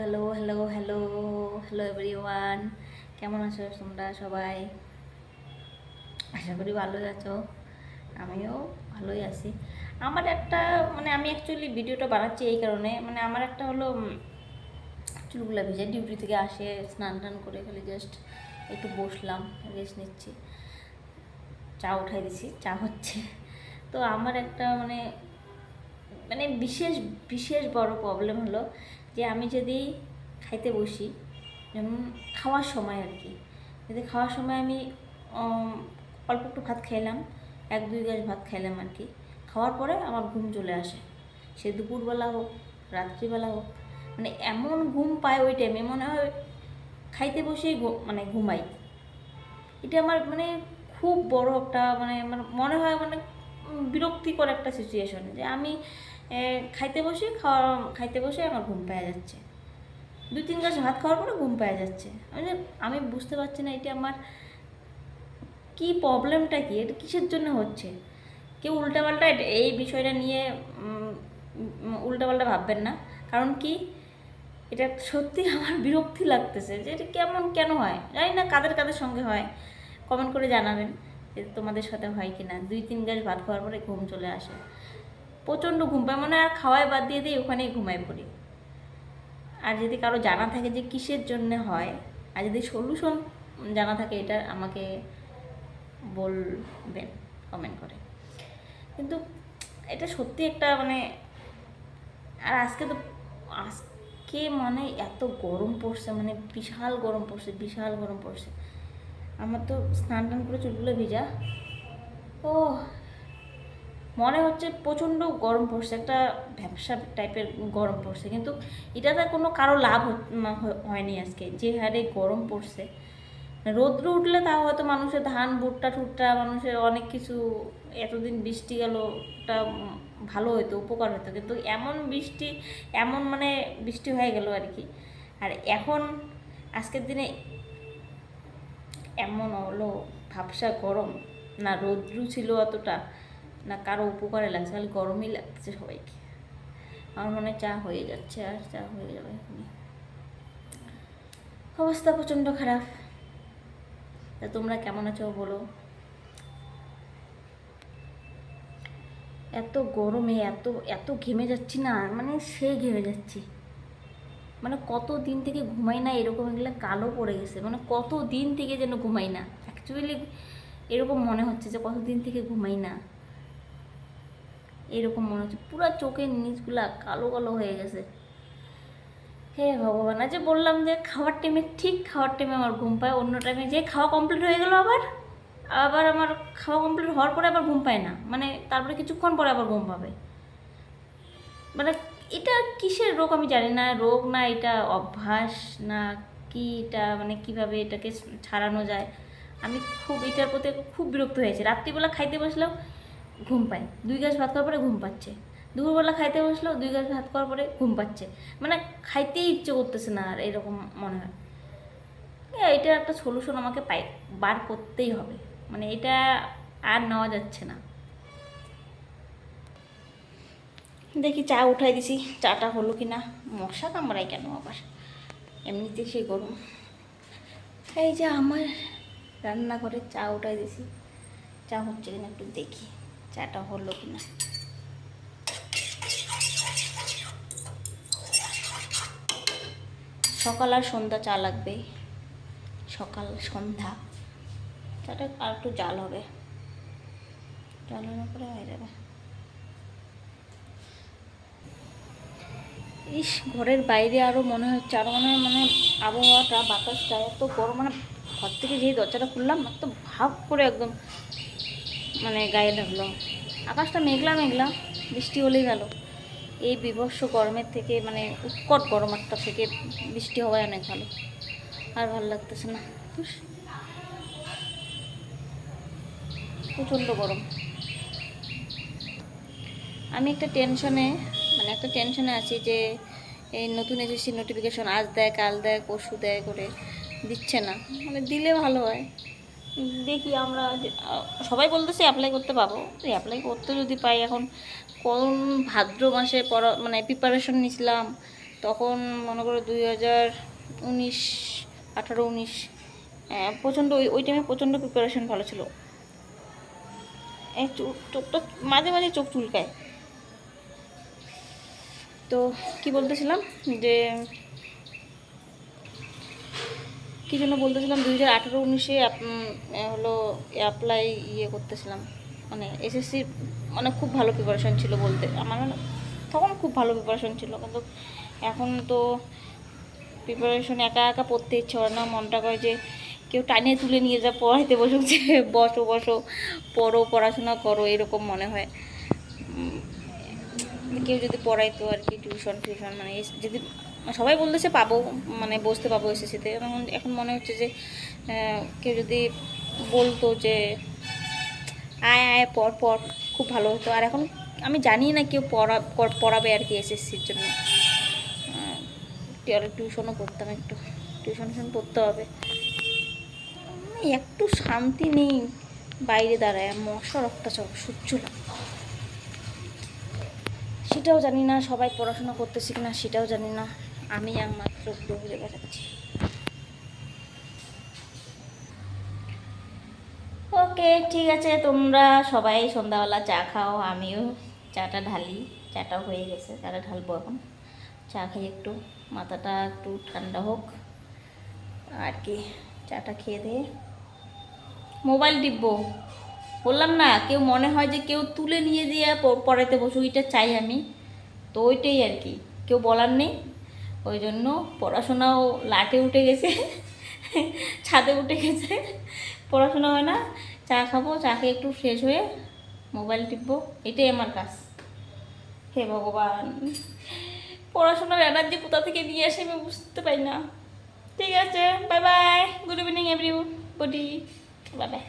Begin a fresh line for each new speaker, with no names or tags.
Hello hello hello hello everyone কেমন আছো তোমরা সবাই? আশা করি ভালোই আছো। আমিও ভালোই আছি। আমার একটা মানে আমি অ্যাকচুয়ালি ভিডিওটা বানাচ্ছি এই কারণে মানে আমার একটা হলো চুলগুলো ভেজে ডিউটি থেকে আসে, স্নান টান করে খালি জাস্ট একটু বসলাম রেস্ট নিচ্ছি। চা উঠাই দিছি, চা হচ্ছে। তো আমার একটা মানে মানে বিশেষ বিশেষ বড় প্রবলেম হলো যে আমি যদি খাইতে বসি, যেমন খাওয়ার সময় আর কি, যদি খাওয়ার সময় আমি অল্প একটু ভাত খাইলাম, এক দুই গাছ ভাত খাইলাম আর কি, খাওয়ার পরে আমার ঘুম চলে আসে। সে দুপুরবেলা হোক, রাত্রিবেলা হোক মানে এমন ঘুম পায় ওই টাইমে মনে হয় খাইতে বসেই মানে ঘুমাই। এটা আমার মানে খুব বড় একটা মানে মনে হয় মানে বিরক্তিকর একটা সিচুয়েশন যে আমি খাইতে বসে খাওয়া, খাইতে বসে আমার ঘুম পাওয়া যাচ্ছে। দুই, তিন গ্লাস ভাত খাওয়ার পরে ঘুম পাওয়া যাচ্ছে। আমি আমি বুঝতে পারছি না, এটা আমার কি প্রবলেমটা কি? এটা কিসের জন্য হচ্ছে? কেউ উল্টাপাল্টা এই বিষয়টা নিয়ে উল্টাপাল্টা ভাববেন না। কারণ কি? এটা সত্যি আমার বিরক্তি লাগতেছে যে, এটা কেমন, কেন হয়? জানি না কাদের কাদের সঙ্গে হয়। কমেন্ট করে জানাবেন তোমাদের সাথে হয় কি না দুই, তিন গাছ ভাত খাওয়ার পরে ঘুম চলে আসে। প্রচণ্ড ঘুম পায় মানে আর খাওয়াই বাদ দিয়ে দিই ওখানেই ঘুমাই পড়ি। আর যদি কারও জানা থাকে যে কিসের জন্য হয়, আর যদি সলিউশন জানা থাকে এটা আমাকে বলবেন কমেন্ট করে। কিন্তু এটা সত্যি একটা মানে আর আজকে তো, আজকে মানে এত গরম পড়ছে মানে বিশাল গরম পড়ছে, বিশাল গরম পড়ছে। আমার তো স্নান টান করে চুলগুলো ভেজা। ও মনে হচ্ছে প্রচণ্ড গরম পড়ছে, একটা ব্যবসা টাইপের গরম পড়ছে। কিন্তু এটাতে কোনো কারও লাভ হয়- হয়নি আজকে। যে হারে গরম পড়ছে রৌদ্র উঠলে তাও হয়তো মানুষের ধান, ভুট্টা, ঠুট্টা, মানুষের অনেক কিছু, এতদিন বৃষ্টি গেল, ওটা ভালো হতো উপকার হতো কিন্তু এমন বৃষ্টি, এমন মানে বৃষ্টি হয়ে গেল আর কি। আর এখন, আজকের দিনে এমন হলো, ভাবসা গরম, না রৌদ্রু ছিল অতটা। না, কারও উপকারে লাগছে, খালি গরমই লাগছে সবাইকে। আমার মনে চা হয়ে যাচ্ছে আর চা হয়ে যাবে অবস্থা প্রচণ্ড খারাপ। তা তোমরা কেমন আছো বলো? এত গরমে, এত এত ঘেমে যাচ্ছি না মানে সে ঘেমে যাচ্ছি। মানে কত দিন থেকে ঘুমাই না, এরকম এগুলো কালো পড়ে গেছে। মানে কত দিন থেকে যেন ঘুমাই না। অ্যাকচুয়ালি এরকম মনে হচ্ছে যে কত দিন থেকে ঘুমাই না। এরকম মনে হচ্ছে। পুরো চোখের নিচগুলা কালো কালো হয়ে গেছে। হে ভগবান আজ বললাম যে খাওয়ার টাইমে ঠিক খাওয়ার টাইমে আমার ঘুম পায়, অন্য টাইমে যে খাওয়া কমপ্লিট হয়ে গেল আবার আবার আমার খাওয়া কমপ্লিট হওয়ার পরে আবার ঘুম পায় না। মানে তারপরে কিছুক্ষণ পরে আবার ঘুম পাবে। মানে এটা কিসের রোগ আমি জানি না, রোগ না এটা অভ্যাস না কি এটা মানে কীভাবে এটাকে ছাড়ানো যায়। আমি খুব এটার প্রতি খুব বিরক্ত হয়েছে। রাত্রিবেলা খাইতে বসলেও ঘুম পায়। দুই গাছ ভাত খাওয়ার পরে ঘুম পাচ্ছে। দুপুরবেলা খাইতে বসলেও দুই গাছ ভাত খাওয়ার পরে ঘুম পাচ্ছে। মানে খাইতেই ইচ্ছে করতেছে না আর এরকম মনে হয়। এ, এটার একটা সলিউশন আমাকে পাই বার করতেই হবে। মানে এটা আর নেওয়া যাচ্ছে না। দেখি চা উঠাই দিছি চাটা হলো কি না মশা কামড়াই কেন আবার? এমনিতে সেই গরম। এই যে আমার রান্নাঘরে চা উঠাই দিছি। চা হচ্ছে কিনা একটু দেখি। চাটা হলো কি না সকাল আর সন্ধ্যা চা লাগবে। সকাল, সন্ধ্যা। চাটা আর একটু জাল হবে। জাল হওয়ার পরে হয়ে যাবে। ইস, ঘরের বাইরে আরও মনে হচ্ছে আরও মনে হয় মানে আবহাওয়াটা বাতাসটা এত গরম মানে ঘর থেকে যেই দরজাটা খুললাম, এত ভাব করে একদম মানে গায়ে লাগল। আকাশটা মেঘলা মেঘলা, বৃষ্টি হলেই গেল এই বিভৎস গরমের থেকে মানে উৎকট গরম একটা থেকে বৃষ্টি হওয়ায় অনেক ভালো। আর ভালো লাগতেছে না। প্রচণ্ড গরম। আমি একটা টেনশনে মানে একটা টেনশনে আছি যে, এই নতুন এসএসসি নোটিফিকেশন আজ দেয় কাল দেয় পরশু দেয় করে দিচ্ছে না। মানে দিলে ভালো হয়। দেখি আমরা সবাই বলতেছে অ্যাপ্লাই করতে পাবো অ্যাপ্লাই করতে যদি পাই, এখন কোন ভাদ্র মাসে পড়া মানে প্রিপারেশন নিছিলাম, তখন মনে করো দুই হাজার উনিশ, আঠারো, উনিশ প্রচণ্ড ওই ওই টাইমে প্রচণ্ড প্রিপারেশন ভালো ছিল। চোখটা মাঝে মাঝে চোখ চুলকায়। তো কি বলতেছিলাম যে কি জন্য বলতেছিলাম? দুই হাজার আঠারো, উনিশে হলো অ্যাপ্লাই ইয়ে করতেছিলাম। মানে এসএসসি মানে খুব ভালো প্রিপারেশন ছিল বলতে। আমার মানে তখন খুব ভালো প্রিপারেশন ছিল, কিন্তু এখন তো প্রিপারেশন একা একা পড়তে ইচ্ছে করে না। মনটা করে যে কেউ টানিয়ে তুলে নিয়ে যা, পড়াইতে বসুক যে, বসো বসো, পড়ো, পড়াশোনা করো, এরকম মনে হয়। কেউ যদি পড়াইতো আর কি টিউশন টিউশন মানে যদি সবাই বলতেছে পাবো মানে বসতে পাবো এসএসসিতে এখন এখন মনে হচ্ছে যে কেউ যদি বলতো যে, আয় আয় পর পর খুব ভালো হতো। আর এখন আমি জানি না কেউ পড়া পড়াবে আর কি এসএসসির জন্য। টিউশনও পড়তাম একটু। টিউশন টিউশন পড়তে হবে। একটু শান্তি নেই। বাইরে দাঁড়ায় মশার অত্যাচার সহ্য না। সেটাও জানি না, সবাই পড়াশোনা করতেছে কিনা সেটাও জানি না। আমি একমাত্র ঘুরে বেড়াচ্ছি ওকে, ঠিক আছে, তোমরা সবাই সন্ধ্যাবেলা চা খাও, আমিও চাটা ঢালি। চাটাও হয়ে গেছে, চাটা ঢালবো এখন। চা খাই একটু, মাথাটা একটু ঠান্ডা হোক। আর কি, চাটা খেয়ে দিয়ে মোবাইল টিপবো। বললাম না, কেউ মনে হয় যে কেউ তুলে নিয়ে দিয়ে প- পড়াতে বসে, ওইটা চাই আমি। তো ওইটাই আর কি, কেউ বলার নেই। ওই জন্য পড়াশোনাও লাটে উঠে গেছে, ছাদে উঠে গেছে। পড়াশোনা হয় না, চা খাব, চা খেয়ে একটু ফ্রেশ হয়ে মোবাইল টিপবো, এটাই আমার কাজ। হে ভগবান, পড়াশোনার এনার্জি কোথা থেকে নিয়ে আসে আমি বুঝতে পারি না। ঠিক আছে bye bye good evening everybody bye bye